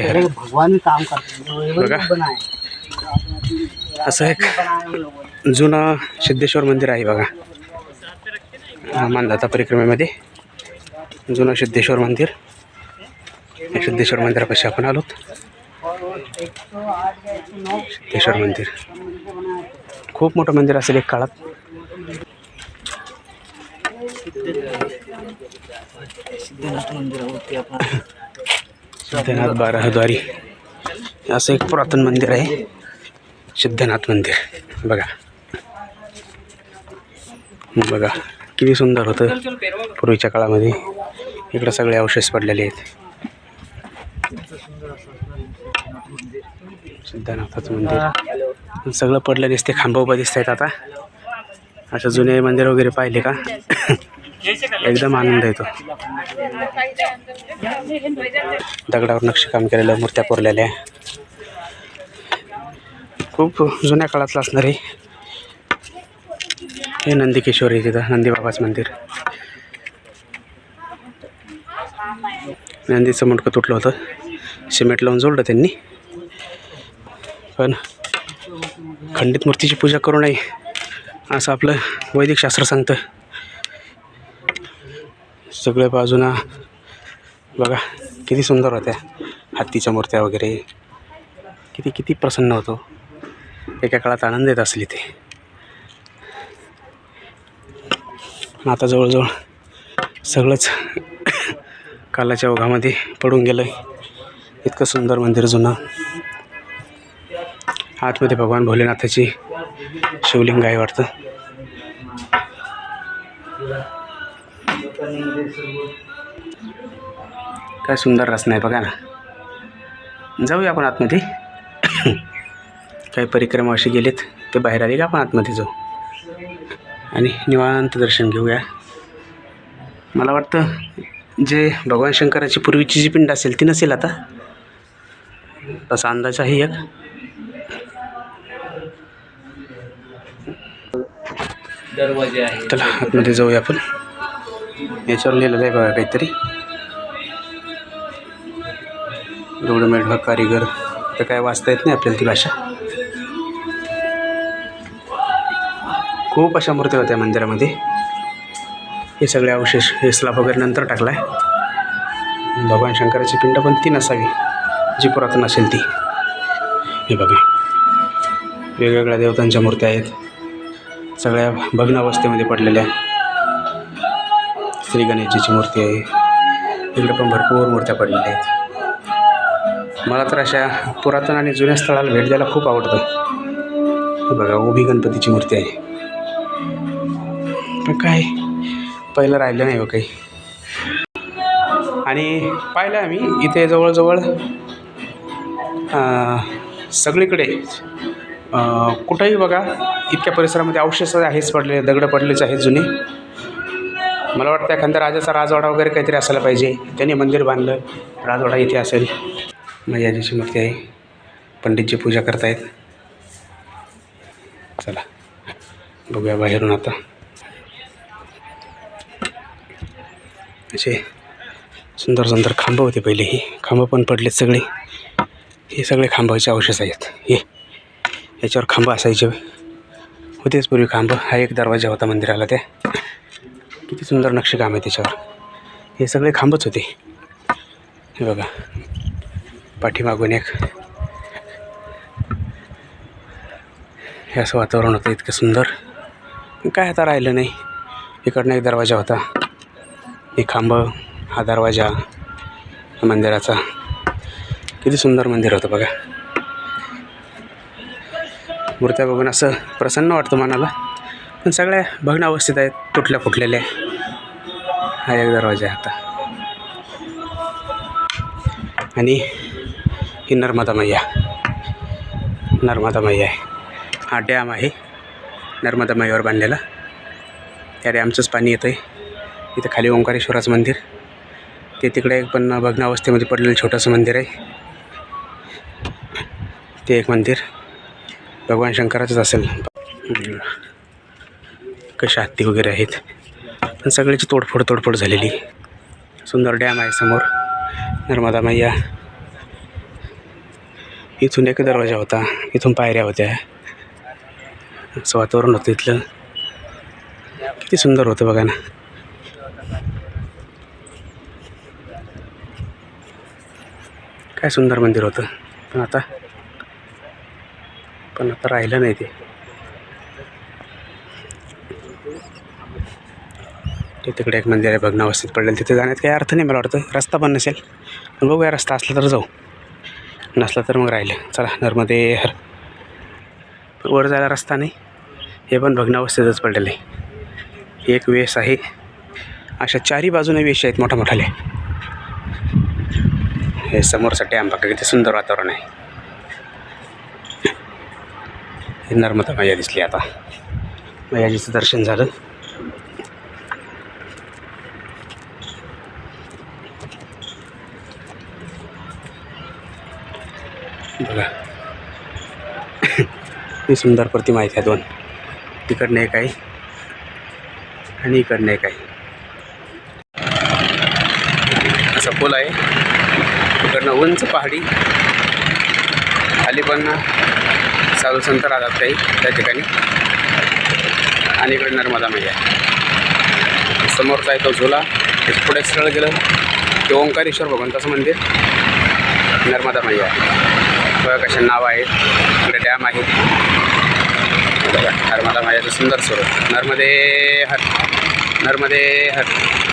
हैं। भगवान काम हैं बघा. असं एक। जुनं सिद्धेश्वर मंदिर आहे बघा अं, मानधाता परिक्रमेमध्ये जुनं सिद्धेश्वर मंदिर सिद्धेश्वर मंदिरापाशी आपण आलोत सिद्धेश्वर मंदिर खूप मोठं मंदिर असेल एक काळात सिद्धनाथ मंदिर होते आपण सिद्धनाथ बाराहद्वारी. असं एक पुरातन मंदिर आहे. सिद्धनाथ मंदिर. बघा. बघा किती सुंदर होतं पूर्वीच्या काळामध्ये. इकडं सगळे अवशेष पडलेले आहेत. सिद्धनाथाचं मंदिर. सगळं पडलं दिसते खांब दिसत आहेत आता. असं जुने मंदिर वगैरे पाहिले का? एकदम आनंद येतो. दगडावर नक्षीकाम केलेलं मूर्त्या कोरलेल्या खूप जुन्या काळातलं असणार आहे. हे नंदिकेश्वर आहे तिथं नंदीबाबाचं मंदिर. नंदीचं मुंडकं तुटलं होतं. सिमेंट लावून जोडलं त्यांनी. पण खंडित मूर्तीची पूजा करू नये असं आपलं वैदिक शास्त्र सांगतं. सगळ्या बाजूना बघा किती सुंदर होत्या. हत्तीच्या मूर्त्या वगैरे. किती किती प्रसन्न होतो. एका काळात आनंद येत असली ते आता जवळजवळ सगळंच कालाच्या ओघामध्ये पडून गेलं आहे इतकं सुंदर मंदिर जुनं. आतमध्ये भगवान भोलेनाथाची शिवलिंग आहे वाटतं. काय सुंदर रचना आहे बघा ना. जाऊया आपण आतमध्ये. काही परिक्रमा असे गेलेत ते बाहेर आले का आपण आतमध्ये जाऊ? आणि निवांत दर्शन घेऊया. मला वाटतं जे भगवान शंकराची पूर्वीची जी पिंड असेल ती नसेल आता. तसा अंदाज आहे एक. दरवाजे आहे चला आतमध्ये जाऊया आपण. याच्यावर लिहिलेलं आहे बघा काहीतरी. रेडीमेड हा कारीगर. तर काय वाचता येत नाही आपल्याला ती भाषा? खूप अशा मूर्त्या होत्या मंदिरामध्ये. हे सगळे अवशेष हे स्लाब वगैरे नंतर टाकला आहे भगवान शंकराची पिंड पण ती नसावी जी पुरातन असेल ती. हे बघा. वेगवेगळ्या देवतांच्या मूर्त्या आहेत. सगळ्या भग्न अवस्थेमध्ये पडलेल्या श्री गणेशजीची मूर्ती आहे. इकडे पण भरपूर मूर्त्या पडलेल्या आहेत. मला तर अशा पुरातन आणि जुन्या स्थळाला भेट द्यायला खूप आवडतं. बघा उभी गणपतीची मूर्ती आहे. पण काय पहिलं राहिलं नाही हो काही. आणि पाहिलं आम्ही इथे जवळजवळ सगळीकडे कुठंही बघा इतक्या परिसरामध्ये अवशेष आहेच पडले दगडं पडलेच आहेत जुने. मला वाटतं एखादा राजाचा राजवाडा वगैरे काहीतरी असायला पाहिजे. त्यांनी मंदिर बांधलं. राजवाडा इथे असेल. मैयाजीची मूर्ती आहे पंडितजी पूजा करतायत. चला बघूया बाहेरून आता. असे सुंदर सुंदर खांब होते पहिले हे. खांब पण पडलेत सगळे. हे सगळे खांबाचे अवशेष आहेत. हे याच्यावर खांब असायचे. होतेच पूर्वी खांब. हा एक दरवाजा होता मंदिराला त्या. किती सुंदर नक्षीकाम आहे त्याच्यावर. हे सगळे खांबच होते. हे बघा. पाठीमागून एक. हे असं वातावरण होतं इतकं सुंदर. काय आता राहिलं नाही. इकडनं एक दरवाजा होता. हे खांब हा दरवाजा मंदिराचा. किती सुंदर मंदिर होतं बघा. मूर्त्या बघून असं प्रसन्न वाटतं मनाला. सगळ्या भग्न अवस्थेत आहेत तुटल्या फुटलेल्या हा एक दरवाजा आहे आता. आणि ही नर्मदा मैया. नर्मदा मैया आहे. हा डॅम आहे. नर्मदा मैयावर बांधलेला. त्या डॅमचंच पाणी येतं आहे इथं खाली ओंकारेश्वराचं मंदिर. ते तिकडे एक पण भग्न अवस्थेमध्ये पडलेलं छोटंसं मंदिर आहे. ते एक मंदिर. भगवान शंकराचंच असेल. कशा हत्ती वगैरे आहेत. पण सगळ्याची तोडफोड तोडफोड झालेली. सुंदर डॅम आहे समोर. नर्मदा मैया. इथून एक दरवाजा होता. इथून पायऱ्या होत्या. असं वातावरण होतं इथलं. किती सुंदर होतं बघा ना. काय सुंदर मंदिर होतं. पण आता पण आता राहिलं नाही ते. ते तिकडे एक मंदिर आहे भग्नावस्थित पडलेलं. तिथे जाण्यात काही अर्थ नाही मला वाटतं. रस्ता पण नसेल. बघूया रस्ता असला तर जाऊ. नसला तर मग राहिलं. चला नर्मदे हर. वर जायला रस्ता नाही. हे पण भग्नावस्थेतच पडलेलं आहे. एक वेस आहे. अशा चारी बाजूने वेश आहेत मोठ्या मोठाले हे समोरसाठी डॅम किती सुंदर वातावरण आहे. हे नर्मदा मैया दिसली आता. मैयाजीचं दर्शन झालं. बघा. ही सुंदर प्रतिमा आहेत ह्या दोन. तिकडनं एक आहे. आणि इकडनं एक आहे. असा पूल आहे. तिकडनं उंच पहाडी. खाली पण साधू संत राहतात काही त्या ठिकाणी. आणि इकडे नर्मदा मैया. समोरचा आहे तो झुला. पुढे सरळ गेलं. ते ओंकारेश्वर भगवंताचं मंदिर. नर्मदा मैया. कशा नाव आहेत इकडे डॅम आहे. बघा नर्मदा माझ्याचं सुंदर स्वरूप. नर्मदे हर. नर्मदे हर.